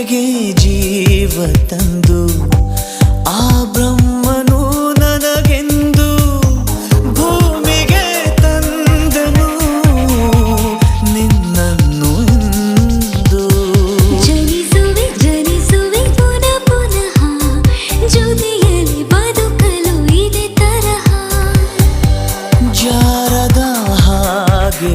ನನಗೆ ಜೀವ ತಂದು ಆ ಬ್ರಹ್ಮನು ನನಗೆಂದು ಭೂಮಿಗೆ ತಂದನು. ನಿನ್ನನ್ನು ಎಂದು ಜನಿಸುವೆ ಜನಿಸುವೆ ಪುನಃ ಪುನಃ ಜೊತೆಯಲ್ಲಿ ಬದುಕಲು ಇದೆ ತರಹ. ಜಾರದ ಹಾಗೆ